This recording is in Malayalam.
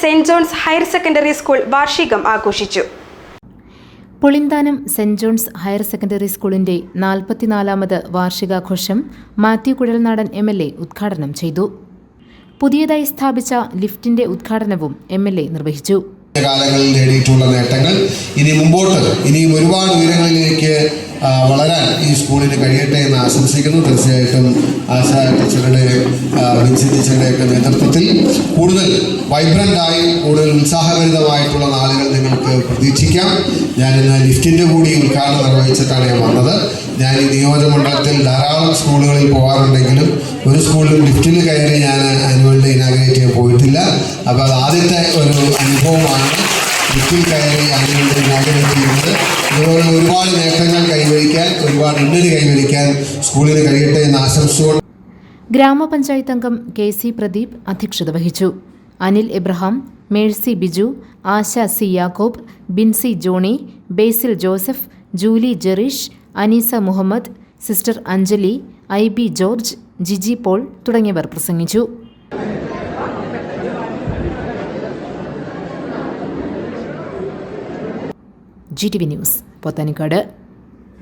Saint John's higher secondary school വാർഷികം ആഘോഷിച്ചു. Pulinthanam saint John's higher secondary സ്കൂളിന്റെ നാൽപ്പത്തിനാലാമത് വാർഷികാഘോഷം Mathew Kuzhalnadan M L A ഉദ്ഘാടനം ചെയ്തു. പുതിയതായി സ്ഥാപിച്ച ലിഫ്റ്റിന്റെ ഉദ്ഘാടനവും എം എൽ എ നിർവഹിച്ചു. കാലങ്ങളിൽ നേടിയിട്ടുള്ള നേട്ടങ്ങൾ ഇനി മുമ്പോട്ട് ഇനിയും ഒരുപാട് ഉയരങ്ങളിലേക്ക് വളരാൻ ഈ സ്കൂളിന് കഴിയട്ടെ എന്ന് ആശംസിക്കുന്നു. തീർച്ചയായിട്ടും ആശ ടീച്ചറുടെ വിൻസി ടീച്ചറുടെയൊക്കെ നേതൃത്വത്തിൽ കൂടുതൽ വൈബ്രന്റായി കൂടുതൽ ഉത്സാഹഭരിതമായിട്ടുള്ള നാളുകൾ നിങ്ങൾക്ക് പ്രതീക്ഷിക്കാം. ഞാനിന്ന് ലിഫ്റ്റിന്റെ കൂടി ഉദ്ഘാടനം നിർവഹിച്ചിട്ടാണ് ഞാൻ വന്നത്. ഞാൻ ഈ നിയോജകമണ്ഡലത്തിൽ ധാരാളം സ്കൂളുകളിൽ പോകാറുണ്ടെങ്കിലും ഒരു സ്കൂളിൽ ലിഫ്റ്റിൽ കയറി ഞാൻ ചെയ്യാൻ പോയിട്ടില്ല. അപ്പോൾ അത് ആദ്യത്തെ ഒരു അനുഭവമാണ്. ബുക്കിൽ കയറി അതിനുവേണ്ടി ആഗ്രഹിക്കുന്നത് അതുപോലെ ഒരുപാട് നേട്ടങ്ങൾ കൈവരിക്കാൻ ഒരുപാട് ഉന്നതി കൈവരിക്കാൻ സ്കൂളിന് കഴിയട്ടെ എന്ന് ആശംസിച്ചുകൊണ്ട് ഗ്രാമപഞ്ചായത്ത് അംഗം കെ സി പ്രദീപ് അധ്യക്ഷത വഹിച്ചു. Anil Abraham Mercy Biju Asha C Yakob Binsi Johny Basil Joseph Julie Jereesh Aneesa Muhammad sister Anjali I B George Jiji Paul തുടങ്ങിയവർ പ്രസംഗിച്ചു. G T V news Pothanikkad